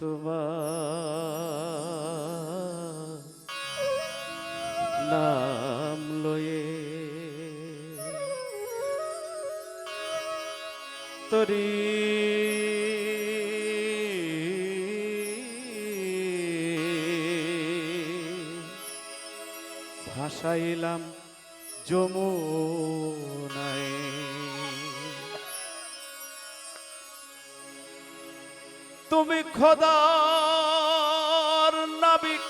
তোমার নাম লয়ে তরি ভাসাইলাম যমুনায়। তুমি খোদার নাবিক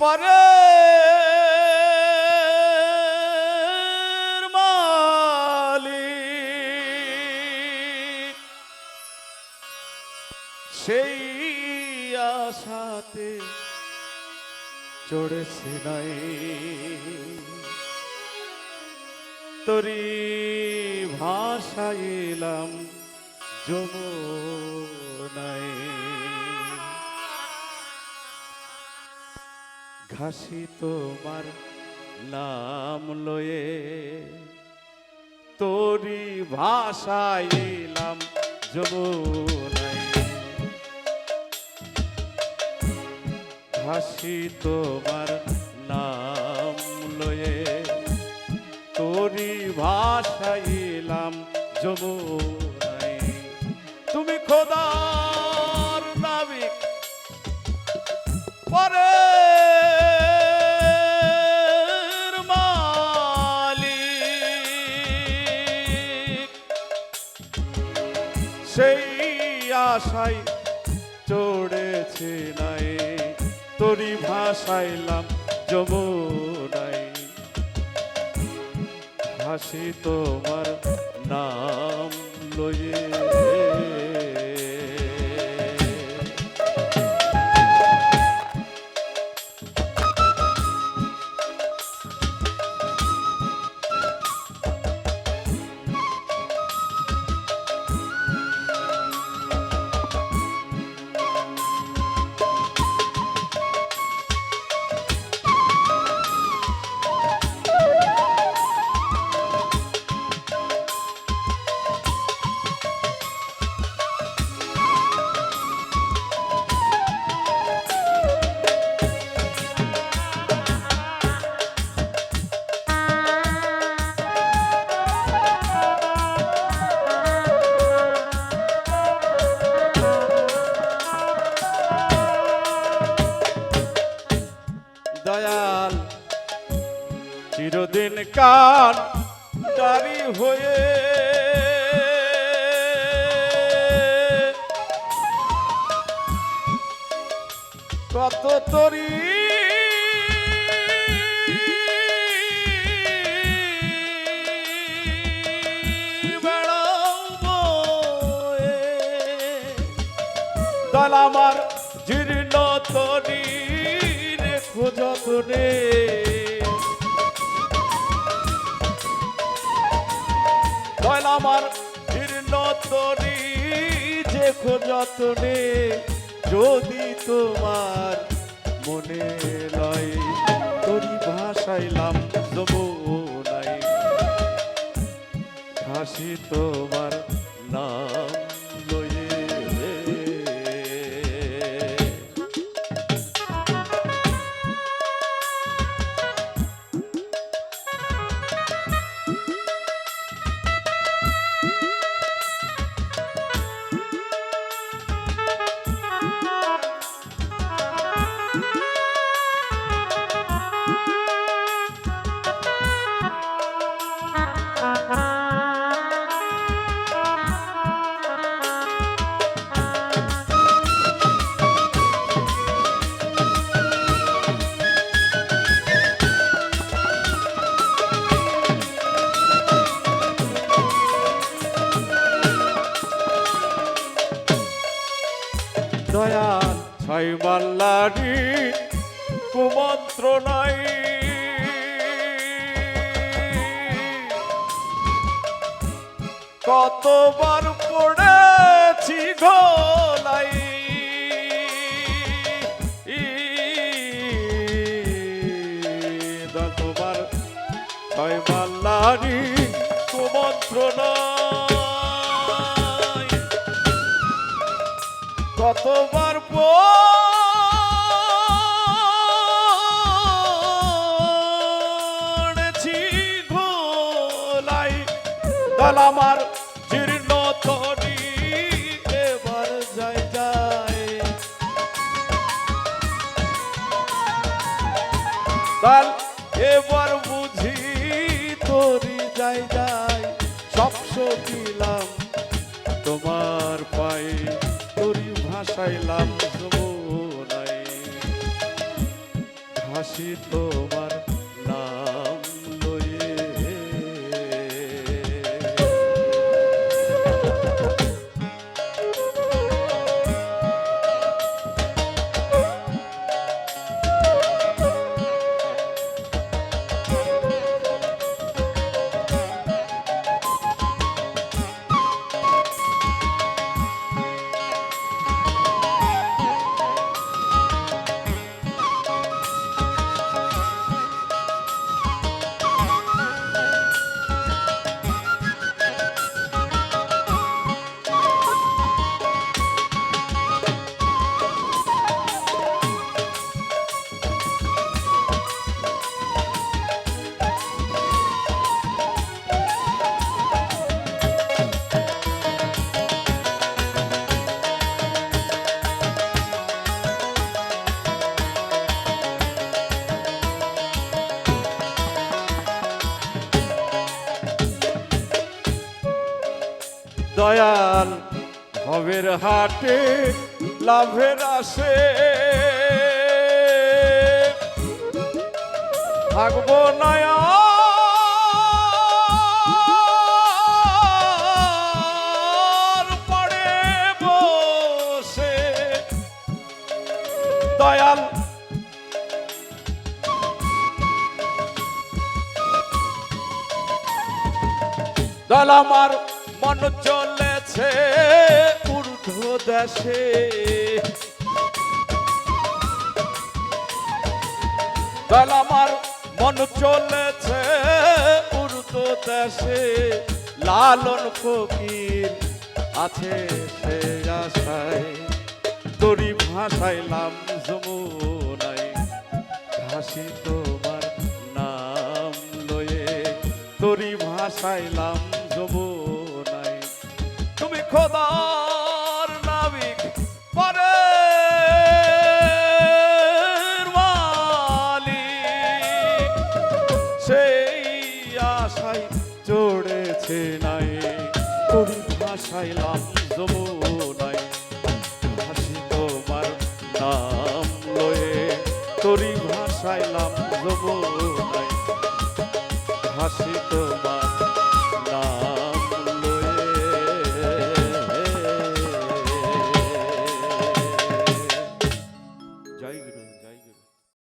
পরে সেই আশাতে চড়েছে নাই। তরি ভাষাইলাম যমুনায় ঘাসি তোমার নাম লয়ে তোরি ভাষাইলাম যমুনায় ঘাসি তোমার নাম লয়ে তোরি ভাষাইলাম যমুনায় তুমি খোদার নাবিক পরে সেই আশাই চড়েছে নাই। তোরি ভাসাইলাম যমুনাই হাসি তোমার নাম লয়ে দয়াল। চিরদিন কান দাড়ি হয়ে কত তরি দল আমার যতনে দল আমার জীর্ণ তরি রেখো যতনে যদি তোমার মনে লয়, তরি ভাসাইলাম যমুনাই হাসি তোমার নাম। ছয় মাল্লারি কুমন্ত্র নাই কতবার পড়েছি ঘোলাই দশবার ছয় মাল্লারি কুমন্ত্র নাই দল আমার জীর্ণ তরি এবার যাই দল এবার বুঝি তোরি যাই যাই। সব সকিলাম তোমার পায়ে, তোরি ভাসাইলাম হাসি তোমার দয়াল ভবের হাটে লাভের আসে। থাকব নয়া। দয়াল। দল আমার মন চলেছে ঊর্ধ্ব দেশে। দল আমার মন চলেছে ঊর্ধ্ব দেশে। লালন ফকির আছে সে আশায়। তরি ভাসাইলাম যমুনায়। হাসি তোমার নাম লয়ে তরি ভাসাইলাম যমুনায়। তুমি খোদার নাবিক পরে মালিক। সেই আশায় চড়েছে নাই তরি ভাসাইলাম যমুনায়। হাসি তোমার নাম লয়ে তরি ভাসাইলাম যমুনায়। হাসি